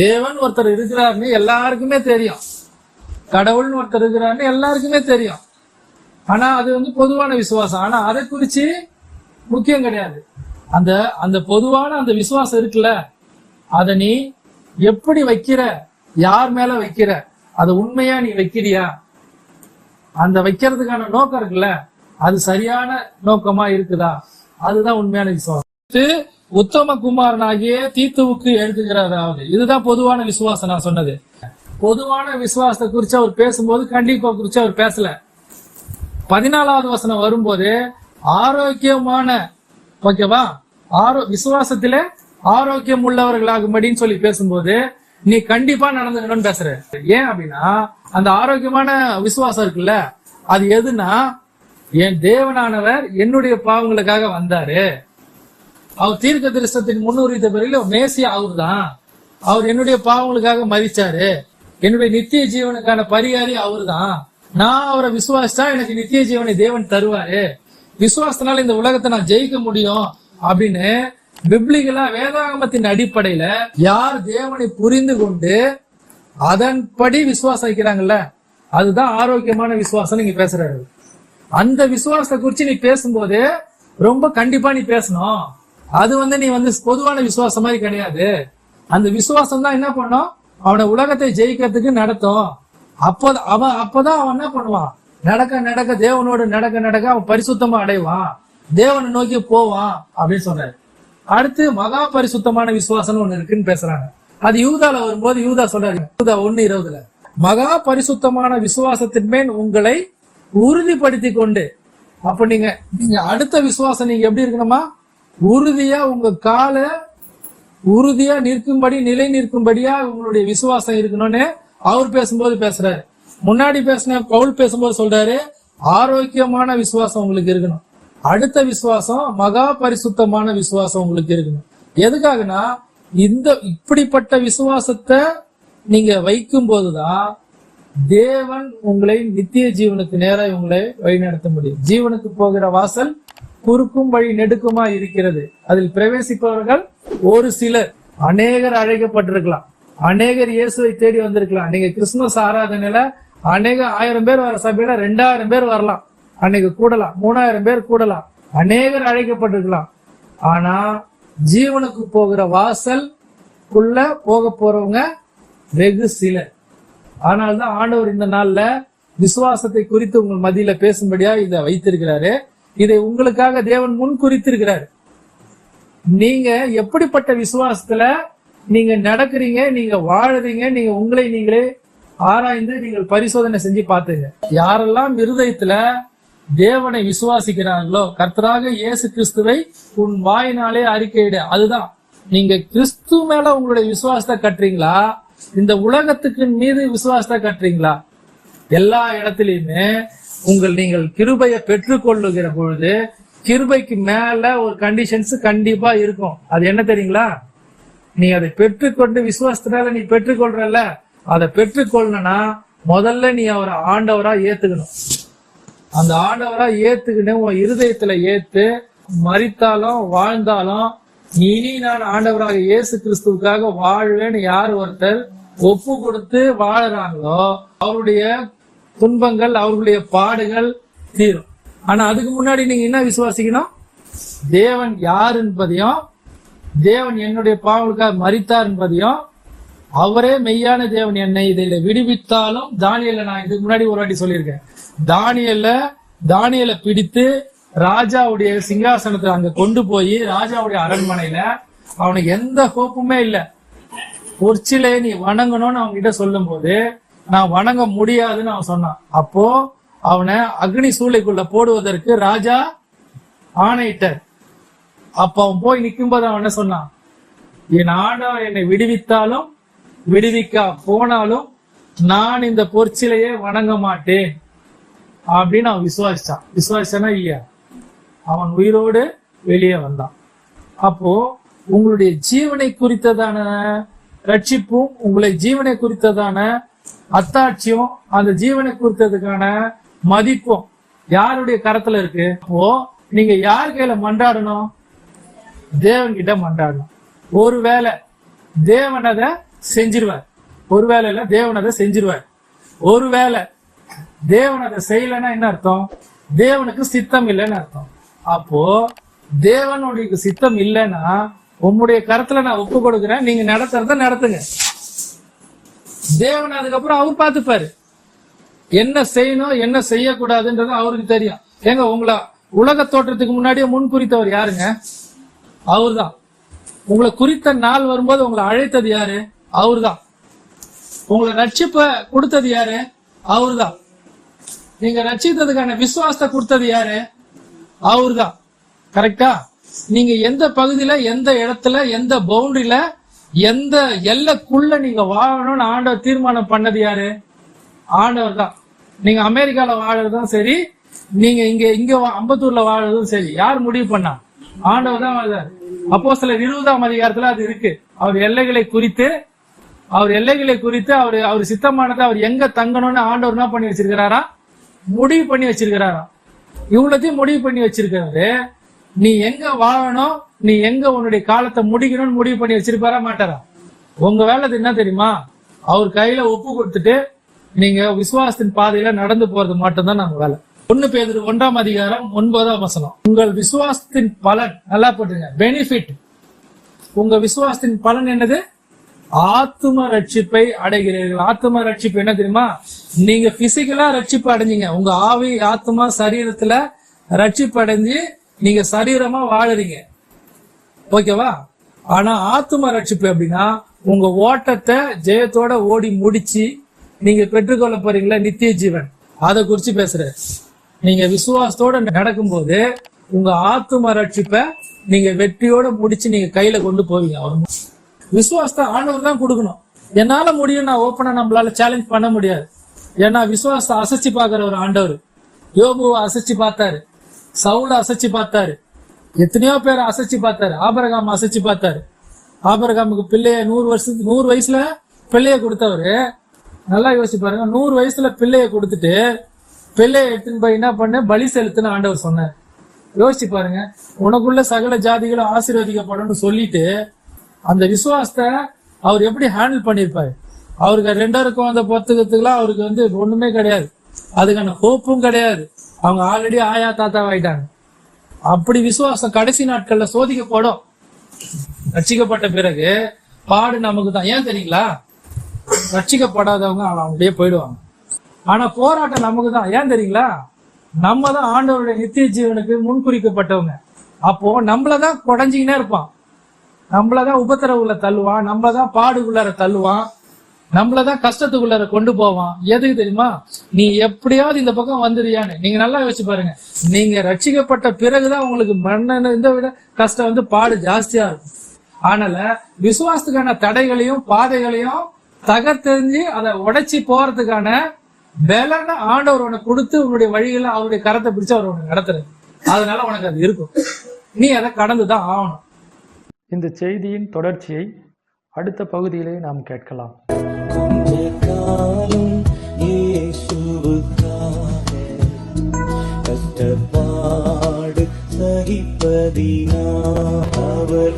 தேவன் ஒருத்தர் இருக்கிறாருன்னு எல்லாருக்குமே தெரியும். கடவுள்னு ஒருத்தர் இருக்கிறாருன்னு எல்லாருக்குமே தெரியும். ஆனா அது வந்து பொதுவான விசுவாசம். ஆனா அதை குறிச்சு முக்கியம் கிடையாது. அந்த அந்த பொதுவான அந்த விசுவாசம் இருக்குல்ல அதை நீ எப்படி வைக்கிற யார் மேல வைக்கிற அதை உண்மையா நீ வைக்கிறியா? அந்த வைக்கிறதுக்கான நோக்கம் இருக்குல்ல அது சரியான நோக்கமா இருக்குதா? அதுதான் உண்மையான விசுவாசம். உத்தமகுமாரனாகிய தீத்துவுக்கு எழுதுகிறதாவது இதுதான் பொதுவான விசுவாசம் நான் சொன்னது. பொதுவான விசுவாசத்தை குறித்து அவர் பேசும்போது கண்டிப்பா குறிச்சு அவர் பேசல. பதினாலாவது வசனம் வரும்போது ஆரோக்கியமான ஓகேவா? ஆரோ விசுவாசத்திலே ஆரோக்கியம் உள்ளவர்களாகும்படின்னு சொல்லி பேசும்போது நீ கண்டிப்பா நடந்துக்கணும்னு பேசுற. ஏன் அப்படின்னா அந்த ஆரோக்கியமான விசுவாசம் இருக்குல்ல அது எதுனா என் தேவனானவர் என்னுடைய பாவங்களுக்காக வந்தாரு. அவர் தீர்க்க திருஷ்டத்தின் முன்னுரித்த பிறகு மேசிய அவர் தான் அவர் என்னுடைய பாவங்களுக்காக மதிச்சாரு என்னுடைய நித்திய ஜீவனுக்கான பரிகாரி அவர் தான் நான் அவரை விசுவாசிச்சா எனக்கு நித்திய ஜீவனை தேவன் தருவாரு. விசுவாசத்தினால இந்த உலகத்தை நான் ஜெயிக்க முடியும் அப்படின்னு பிப்ளிகளா வேதாகமத்தின் அடிப்படையில யார் தேவனை புரிந்து கொண்டு அதன்படி விசுவாசம் வைக்கிறாங்கல்ல அதுதான் ஆரோக்கியமான விசுவாசம் நீங்க பேசுறாரு. அந்த விசுவாசத்தை குறிச்சு நீ பேசும்போது ரொம்ப கண்டிப்பா நீ பேசணும். அது வந்து நீ வந்து பொதுவான விசுவாசம் மாதிரி கிடையாது. அந்த விசுவாசம் தான் என்ன பண்ணும்? அவனை உலகத்தை ஜெயிக்கிறதுக்கு நடத்தும். அப்போ அவன் அப்பதான் அவன் என்ன பண்ணுவான்? நடக்க நடக்க தேவனோடு நடக்க நடக்க அவன் பரிசுத்தமா அடைவான். தேவனை நோக்கி போவான் அப்படின்னு சொன்னாரு. அடுத்து மகா பரிசுத்தமான விசுவாசம் ஒண்ணு இருக்குன்னு பேசுறாங்க. அது யூதால வரும்போது யூதா சொல்றாரு யூதா ஒண்ணு இருபதுல. மகா பரிசுத்தமான விசுவாசத்தின் மேல் உங்களை உறுதிப்படுத்தி கொண்டு அப்ப நீங்க நீங்க அடுத்த விசுவாசம் நீங்க எப்படி இருக்கணுமா? உறுதியா உங்க காலை உறுதியா நிற்கும்படி நிலை நிற்கும்படியா உங்களுடைய விசுவாசம் இருக்கணும்னு அவர் பேசும்போது பேசுறாரு. முன்னாடி பேசின பவுல் பேசும்போது சொல்றாரு ஆரோக்கியமான விசுவாசம் உங்களுக்கு இருக்கணும். அடுத்த விசுவாசம் மகா பரிசுத்தமான விசுவாசம் உங்களுக்கு இருக்கணும். எதுக்காகனா இந்த இப்படிப்பட்ட விசுவாசத்தை நீங்க வைக்கும் போதுதான் தேவன் உங்களை நித்திய ஜீவனுக்கு நேராக உங்களை வழிநடத்த முடியும். ஜீவனுக்கு போகிற வாசல் குறுக்கும் வழி நெடுக்குமா இருக்கிறது. அதில் பிரவேசிப்பவர்கள் ஒரு சிலர். அநேகர் அழைக்கப்பட்டிருக்கலாம். அநேகர் இயேசுவை தேடி வந்திருக்கலாம். நீங்க கிறிஸ்துமஸ் ஆராதனையில அநேக ஆயிரம் பேர் வர சபையில ரெண்டாயிரம் பேர் வரலாம். அன்னைக்கு கூடலாம். மூணாயிரம் பேர் கூடலாம். அநேகர் அழைக்கப்பட்டிருக்கலாம். ஆனா ஜீவனுக்கு போகிற வாசல் உள்ள போக போறவங்க வெகு சிலர். ஆனால்தான் ஆண்டவர் இந்த நாள்ல விசுவாசத்தை குறித்து உங்கள் மத்தியில பேசும்படியா இதை வைத்திருக்கிறாரு. இதை உங்களுக்காக தேவன் முன் குறித்திருக்கிறார். நீங்க எப்படிப்பட்ட விசுவாசத்துல நீங்க நடக்கிறீங்க நீங்க வாழுறீங்க நீங்க உங்களை நீங்களே ஆராய்ந்து நீங்கள் பரிசோதனை செஞ்சு பார்த்துங்க. யாரெல்லாம் இருதயத்துல தேவனை விசுவாசிக்கிறாங்களோ கர்த்தராக இயேசு கிறிஸ்துவை உன் வாயினாலே அறிக்கையிட. அதுதான். நீங்க கிறிஸ்து மேல உங்களுடைய விசுவாசத்தை கட்டுறீங்களா? இந்த உலகத்துக்கு மீது விசுவாசத்தை கட்டுறீங்களா? எல்லா இடத்துலயுமே உங்கள் நீங்கள் கிருபையை பெற்றுக்கொள்ளுகிற பொழுது கிருபைக்கு மேல ஒரு கண்டிஷன்ஸ் கண்டிப்பா இருக்கும். அது என்ன தெரியுங்களா? நீ அதை பெற்றுக்கொண்டு விசுவாசத்தினால நீ பெற்றுக்கொள்றல அதை பெற்றுக்கொள்ளனா முதல்ல நீ அவரை ஆண்டவரா ஏத்துக்கணும். அந்த ஆண்டவரா ஏத்துக்கணும் உன் இருதயத்துல ஏத்து மறித்தாலும் வாழ்ந்தாலும் இனி நான் ஆண்டவராக இயேசு கிறிஸ்துவுக்காக வாழ்வேன்னு யார் ஒருத்தர் ஒப்பு கொடுத்து வாழறாங்களோ அவருடைய துன்பங்கள் அவர்களுடைய பாடுகள் தீரும். ஆனா அதுக்கு முன்னாடி நீங்க என்ன விசுவாசிக்கணும்? தேவன் யார் என்பதையும் தேவன் என்னுடைய பாவங்களுக்காக மறித்தார் என்பதையும் அவரே மெய்யான தேவன் என்னை இதை விடுவித்தாலும் தானியல நான் இதுக்கு முன்னாடி ஒரு வாட்டி சொல்லியிருக்கேன். தானியல தானியலை பிடித்து ராஜாவுடைய சிங்காசனத்தை அங்க கொண்டு போய் ராஜாவுடைய அரண்மனையில அவனுக்கு எந்த ஹோப்புமே இல்லை. பொற்சிலை நீ வணங்கணும்னு அவங்க கிட்ட சொல்லும் போது நான் வணங்க முடியாதுன்னு அவன் சொன்னான். அப்போ அவனை அக்னி சூளைக்குள்ள போடுவதற்கு ராஜா ஆணையிட்டார். அப்ப அவன் போய் நிற்கும் போது அவன் என்ன சொன்னான்? என் ஆண்டவர் என்னை விடுவித்தாலும் விடுவிக்க போனாலும் நான் இந்த பொற்சிலையே வணங்க மாட்டேன். அப்படின்னு அவன் விசுவாசிச்சான். விசுவாசிச்சானா இல்லையா? அவன் உயிரோடு வெளியே வந்தான். அப்போ உங்களுடைய ஜீவனை குறித்ததான ரட்சிப்பும் உங்களை ஜீவனை குறித்ததான அத்தாட்சியும் அந்த ஜீவனை குறித்ததுக்கான மதிப்பும் யாருடைய கரத்துல இருக்கு? அப்போ நீங்க யார் கையில மண்டாடணும்? தேவன் கிட்ட மன்றாடணும் ஒருவேளை தேவன் அதை செஞ்சிருவார். ஒருவேளை இல்ல தேவன் அதை செஞ்சிருவார். ஒருவேளை தேவன் அதை செய்யலைன்னா என்ன அர்த்தம்? தேவனுக்கு சித்தம் இல்லைன்னு அர்த்தம். அப்போ தேவனுடைய சித்தம் இல்லைன்னா உம்முடைய கருத்துல நான் ஒப்பு கொடுக்குறேன் நீங்க நடத்துறத நடத்துங்க. தேவன் அதுக்கப்புறம் அவர் பார்த்துப்பாரு. என்ன செய்யணும் என்ன செய்யக்கூடாதுன்றது அவருக்கு தெரியும். ஏங்க உங்களை உலக தோற்றத்துக்கு முன்னாடியே முன் குறித்தவர் யாருங்க? அவர்தான். உங்களை குறித்த நாள் வரும்போது உங்களை அழைத்தது யாரு? அவர்தான். உங்களை ரட்சிப்ப கொடுத்தது யாரு? அவர்தான். நீங்க ரட்சித்ததுக்கான விசுவாசத்தை கொடுத்தது யாரு? அவர்தான். கரெக்டா நீங்க எந்த பகுதியில எந்த இடத்துல எந்த பவுண்டரியில எந்த எல்லைக்குள்ள நீங்க வாழணும்னு ஆண்டவர் தீர்மானம் பண்ணது யாரு? ஆண்டவர் தான். நீங்க அமெரிக்கால வாழறதும் சரி நீங்க இங்க இங்க அம்பத்தூர்ல வாழறதும் சரி. யார் முடிவு பண்ணா? ஆண்டவர் தான் அப்போ சில இருபதாம் அதிகாரத்துல அது இருக்கு. அவர் எல்லைகளை குறித்து அவர் எல்லைகளை குறித்து அவர் அவர் சித்தமானதை அவர் எங்க தங்கணும்னு ஆண்டவர் என்ன பண்ணி வச்சிருக்கிறாரா? முடிவு பண்ணி வச்சிருக்கிறாரா? இவ்வளத்தையும் முடிவு பண்ணி வச்சிருக்கிறது நீ எங்க வாழணும்? நீ எங்க உன்னுடைய காலத்தை முடிக்கணும்னு முடிவு பண்ணி வச்சிருப்பாரா மாட்டாரா? உங்க வேலை அது என்ன தெரியுமா? அவர் கையில ஒப்பு கொடுத்துட்டு நீங்க விசுவாசத்தின் பாதையில நடந்து போறது மட்டும்தான் நாங்க வேலை. ஒன்னு பேர் ஒன்றாம் அதிகாரம் ஒன்பதாம் வசனம். உங்கள் விசுவாசத்தின் பலன் நல்லா போட்டுங்க பெனிஃபிட் உங்க விசுவாசத்தின் பலன் என்னது? ஆத்தும ரட்சிப்பை அடைகிறீர்கள். ஆத்தும ரட்சிப்பு என்ன தெரியுமா? நீங்க பிசிக்கலா ரட்சிப்பு அடைஞ்சீங்க. உங்க ஆவி ஆத்மா சரீரத்துல ரட்சிப்பு அடைஞ்சு நீங்க சரீரமா வாழுறீங்க. ஓகேவா? ஆனா ஆத்தும ரட்சிப்பு எப்படின்னா உங்க ஓட்டத்தை ஜெயத்தோட ஓடி முடிச்சு நீங்க பெற்றுக்கொள்ள போறீங்களா நித்திய ஜீவன். அதை குறிச்சு பேசுறேன். நீங்க விசுவாசத்தோட நடக்கும்போது உங்க ஆத்தும ரட்சிப்பை நீங்க வெற்றியோட முடிச்சு நீங்க கையில கொண்டு போவீங்க அவர் விசுவாசத்தை ஆண்டவர் தான் கொடுக்கணும். என்னால முடியும் நான் ஓப்பனா நம்மளால சேலஞ்ச் பண்ண முடியாது. ஏன்னா விசுவாசத்தை அசைச்சு பாக்குற ஒரு ஆண்டவர். யோபுவை அசைச்சு பார்த்தாரு. சவுல அசைச்சு பார்த்தாரு. எத்தனையோ பேர் அசைச்சு பார்த்தாரு. ஆபரகாம் அசைச்சு பார்த்தாரு. ஆபரகாமுக்கு பிள்ளைய நூறு வருஷத்துக்கு நூறு வயசுல பிள்ளைய கொடுத்தவரு. நல்லா யோசிச்சு பாருங்க. நூறு வயசுல பிள்ளைய கொடுத்துட்டு பிள்ளைய எடுத்துன்னு போய் என்ன பண்ண? பலி செலுத்துன்னு ஆண்டவர் சொன்னார். யோசிச்சு பாருங்க. உனக்குள்ள சகல ஜாதிகளும் ஆசீர்வதிக்கப்படும் சொல்லிட்டு அந்த விசுவாசத்தை அவர் எப்படி ஹேண்டில் பண்ணிருப்பாரு? அவருக்கு ரெண்டாயிரம் அந்த புத்தகத்துக்குலாம் அவருக்கு வந்து ஒண்ணுமே கிடையாது. அதுக்கான ஹோப்பும் கிடையாது. அவங்க ஆல்ரெடி ஆயா தாத்தா ஆயிட்டாங்க. அப்படி விசுவாசம் கடைசி நாட்கள்ல சோதிக்கப்படும். ரட்சிக்கப்பட்ட பிறகு பாடு நமக்கு தான் ஏன் தெரியுங்களா? ரட்சிக்கப்படாதவங்க அப்படியே போயிடுவாங்க. ஆனா போராட்டம் நமக்கு தான் ஏன் தெரியுங்களா? நம்ம தான் ஆண்டவருடைய நித்திய ஜீவனுக்கு முன்குறிக்கப்பட்டவங்க. அப்போ நம்மளதான் குடஞ்சிக்கினே இருப்பான். நம்மளதான் உபத்திரவுல தள்ளுவான். நம்மளதான் பாடுக்குள்ளார தள்ளுவான். நம்மளதான் கஷ்டத்துக்குள்ளார கொண்டு போவான். எதுக்கு தெரியுமா? நீ எப்படியாவது இந்த பக்கம் வந்துறியான்னு நீங்க நல்லா யோசிச்சு பாருங்க. நீங்க ரட்சிக்கப்பட்ட பிறகுதான் உங்களுக்கு மண்ண இந்த விட கஷ்டம் வந்து பாடு ஜாஸ்தியா இருக்கும். ஆனால விசுவாசத்துக்கான தடைகளையும் பாதைகளையும் தகர்த்தெறிஞ்சு அதை உடைச்சி போறதுக்கான பலன ஆண்டவர் உனக்கு கொடுத்து உன்னுடைய வழியில அவருடைய கரத்தை பிடிச்சு அவர் உனக்கு நடத்துறது அதனால உனக்கு அது இருக்கும். நீ அதை கடந்துதான் ஆகணும். இந்த செய்தியின் தொடர்ச்சியை அடுத்த பகுதியிலே நாம் கேட்கலாம். காலம் இயேசுவுக்காக கஷ்டப்பாடு சகிப்பதினா அவர்